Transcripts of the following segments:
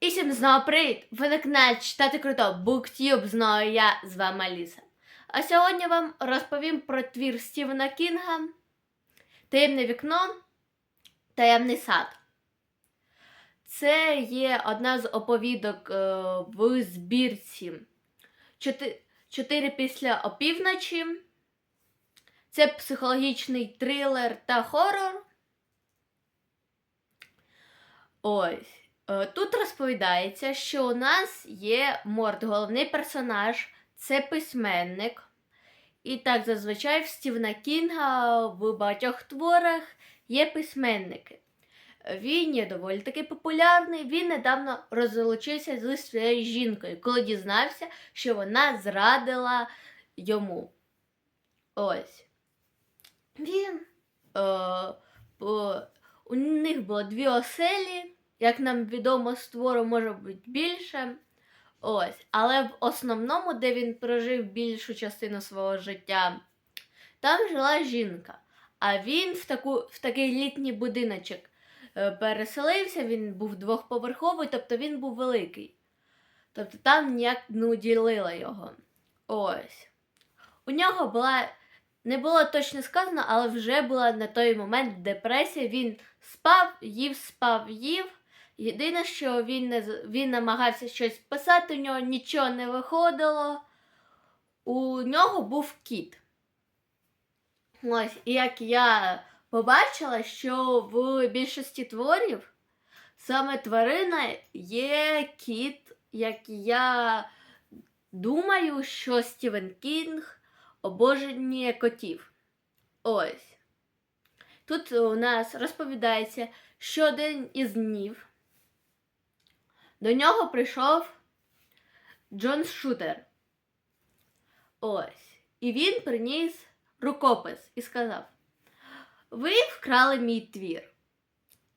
І всім знову привіт! Ви на каналі Читати Круто BookTube, знову я з вами Аліса. А сьогодні вам розповім про твір Стівена Кінга Таємне вікно, Таємний сад. Це є одна з оповідок е, в збірці Чотири після опівночі. Це психологічний трилер та хорор. Ось. Е, Тут розповідається, що у нас є Морд, головний персонаж, це письменник. І так зазвичай в Стівена Кінга в багатьох творах є письменники. Він є доволі таки популярний. Він недавно розлучився зі своєю жінкою, коли дізнався, що вона зрадила йому. Ось. Він. Е, по, у них було дві оселі. Як нам відомо, з твору може бути більше. Ось. Але в основному, де він прожив більшу частину свого життя, там жила жінка. А він в, таку, в такий літній будиночок е, переселився, він був двохповерховий, тобто він був великий. Тобто там ніяк не уділили його. Ось. У нього була, не було точно сказано, але вже була на той момент депресія. Він спав, їв, спав, їв. Єдине, що він не він намагався щось писати, у нього нічого не виходило. У нього був кіт. Ось, і як я побачила, що в більшості творів саме тварина є кіт, як я думаю, що Стівен Кінг обожнює котів. Ось. Тут у нас розповідається, що один із днів до нього прийшов Джон Шутер. Ось. І він приніс рукопис і сказав: Ви вкрали мій твір.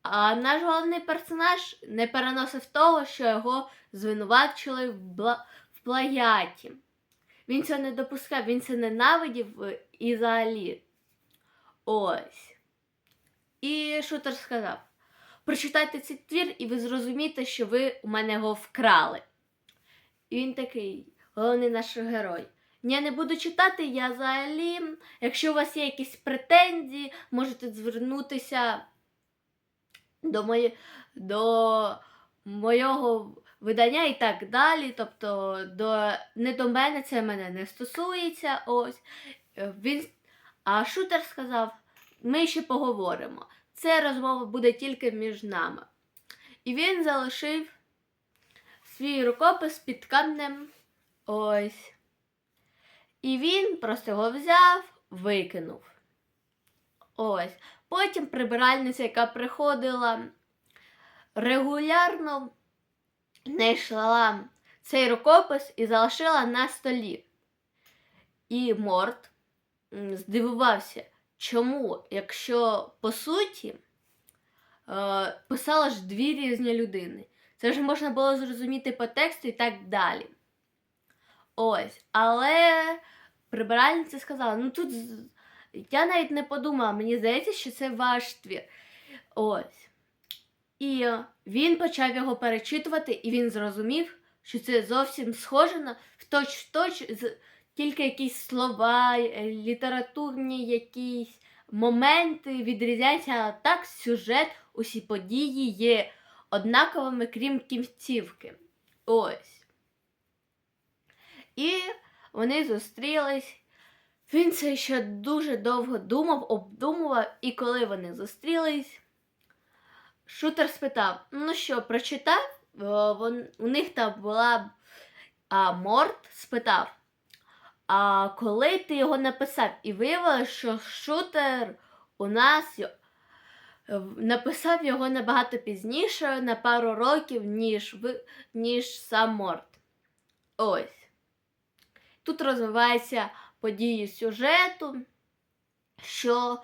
А наш головний персонаж не переносив того, що його звинувачили в, бла... в плагіаті. Він цього не допускав, він це ненавидів е, і взагалі. Ось. І шутер сказав: прочитайте цей твір, і ви зрозумієте, що ви у мене його вкрали. І він такий, головний наш герой. Я не буду читати, я взагалі, якщо у вас є якісь претензії, можете звернутися до, моє, до моєго видання і так далі. Тобто до, не до мене це мене не стосується. Ось. Е, Він, а шутер сказав: ми ще поговоримо. Це розмова буде тільки між нами. І він залишив свій рукопис під камнем. Ось. І він просто його взяв, викинув. Ось. Потім прибиральниця, яка приходила регулярно, знайшла цей рукопис і залишила на столі. І Морт здивувався, чому, якщо по суті е, писала ж дві різні людини. Це ж можна було зрозуміти по тексту і так далі. Ось. Але прибиральниця сказала: ну тут я навіть не подумала, мені здається, що це ваш твір. Ось. І він почав його перечитувати, і він зрозумів, що це зовсім схоже на в точ-в-точ, з- тільки якісь слова, е, літературні якісь моменти відрізняються, а так сюжет, усі події є однаковими, крім кінцівки. Ось. І вони зустрілись. Він це ще дуже довго думав, обдумував, і коли вони зустрілись, шутер спитав: ну що, прочитав? Вон, у них там була а Морт спитав, а коли ти його написав? І виявилось, що шутер у нас написав його набагато пізніше, на пару років, ніж, ніж сам Морт. Ось. Тут розвиваються події сюжету, що,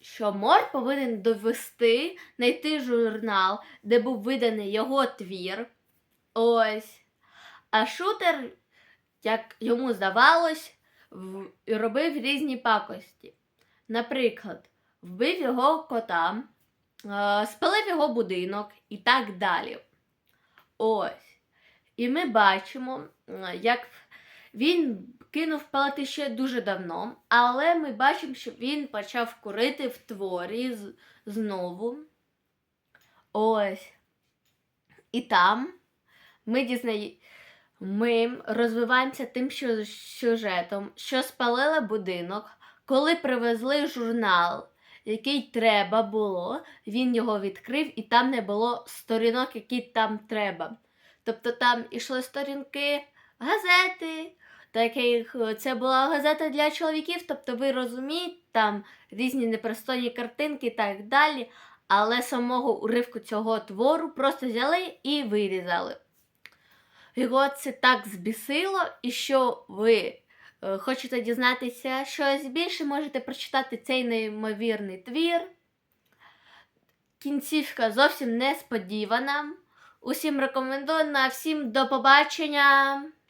що Мор повинен довести, знайти журнал, де був виданий його твір. Ось. А шутер, як йому здавалось, робив різні пакості. Наприклад, вбив його кота, е, спалив його будинок і так далі. Ось. І ми бачимо, як він кинув палити ще дуже давно, але ми бачимо, що він почав курити в творі знову. Ось. І там ми дізнаємо. Ми розвиваємося тим сю- сюжетом, що спалили будинок, коли привезли журнал, який треба було, він його відкрив, і там не було сторінок, які там треба. Тобто там ішли сторінки газети, таких це була газета для чоловіків, тобто ви розумієте, там різні непристойні картинки і так далі. Але самого уривку цього твору просто взяли і вирізали. Його це так збісило, і що ви е, хочете дізнатися щось більше, можете прочитати цей неймовірний твір. Кінцівка зовсім несподівана. Усім рекомендую, на всім до побачення!